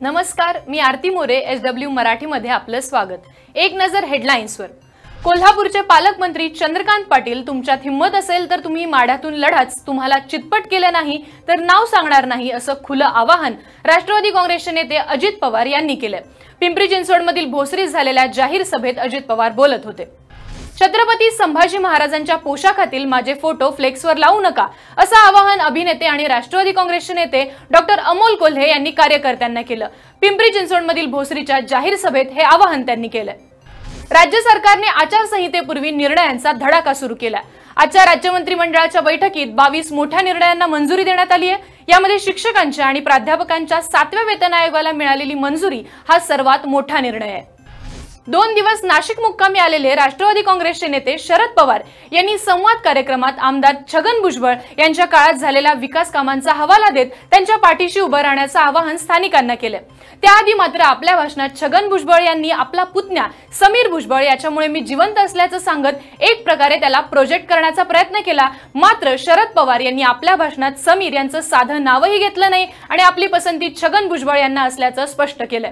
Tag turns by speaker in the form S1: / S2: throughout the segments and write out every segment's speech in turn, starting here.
S1: नमस्कार मी Aarti More S W मराठीमध्ये आपलं स्वागत. एक नजर हेडलाईन्सवर. कोल्हापूरचे पालकमंत्री चंद्रकांत पाटील तुमच्यात हिंमत असेल तर तुम्ही माढ्यातून लढाच. तुम्हाला चितपट केलं नाही तर नाव सांगणार नाही असं खुलं आवाहन राष्ट्रवादी काँग्रेसचे नेते अजित पवार यांनी केलं. पिंपरी चिंचवडमधील भोसरीत झालेल्या जाहीर सभेत अजित पवार बोलत होते. छत्रपती संभाजी महाराजांच्या पोशाखातील माझे फोटो फ्लेक्सवर लावू नका असं आवाहन अभिनेते आणि राष्ट्रवादी काँग्रेसचे नेते डॉक्टर अमोल कोल्हे यांनी कार्यकर्त्यांना केलं. पिंपरी चिंचवडमधील भोसरीच्या जाहीर सभेत हे आवाहन त्यांनी केलं राज्य सरकारने आचारसंहितेपूर्वी निर्णयांचा धडाका सुरू केला. आजच्या राज्य मंत्रिमंडळाच्या बैठकीत बावीस मोठ्या निर्णयांना मंजुरी देण्यात आली आहे. यामध्ये शिक्षकांच्या आणि प्राध्यापकांच्या सातव्या वेतन आयोगाला मिळालेली मंजुरी हा सर्वात मोठा निर्णय आहे. दोन दिवस नाशिक मुक्कामी आलेले राष्ट्रवादी काँग्रेसचे नेते शरद पवार यांनी संवाद कार्यक्रमात आमदार छगन भुजबळ यांच्या काळात झालेल्या विकास कामांचा हवाला देत त्यांच्या पाठीशी उभं राहण्याचं आवाहन स्थानिकांना केलं. त्याआधी मात्र आपल्या भाषणात छगन भुजबळ यांनी आपला पुतण्या समीर भुजबळ याच्यामुळे मी जिवंत असल्याचं सांगत एक प्रकारे त्याला प्रोजेक्ट करण्याचा प्रयत्न केला. मात्र शरद पवार यांनी आपल्या भाषणात समीर यांचं साधं नावही घेतलं नाही आणि आपली पसंती छगन भुजबळ यांना असल्याचं स्पष्ट केलं.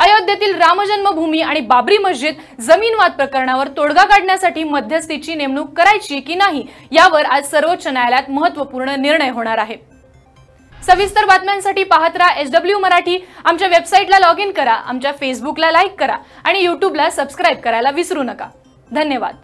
S1: अयोध्येतील रामजन्मभूमी आणि बाबरी मस्जिद जमीन वाद प्रकरणावर तोडगा काढण्यासाठी मध्यस्थीची नेमणूक करायची की नाही यावर आज सर्वोच्च न्यायालयात महत्त्वपूर्ण निर्णय होणार आहे. सविस्तर बातम्यांसाठी पाहत राहा एस डब्ल्यू मराठी. आमच्या वेबसाईटला लॉग इन करा आमच्या फेसबुकला लाईक करा आणि युट्यूबला सबस्क्राईब करायला विसरू नका. धन्यवाद.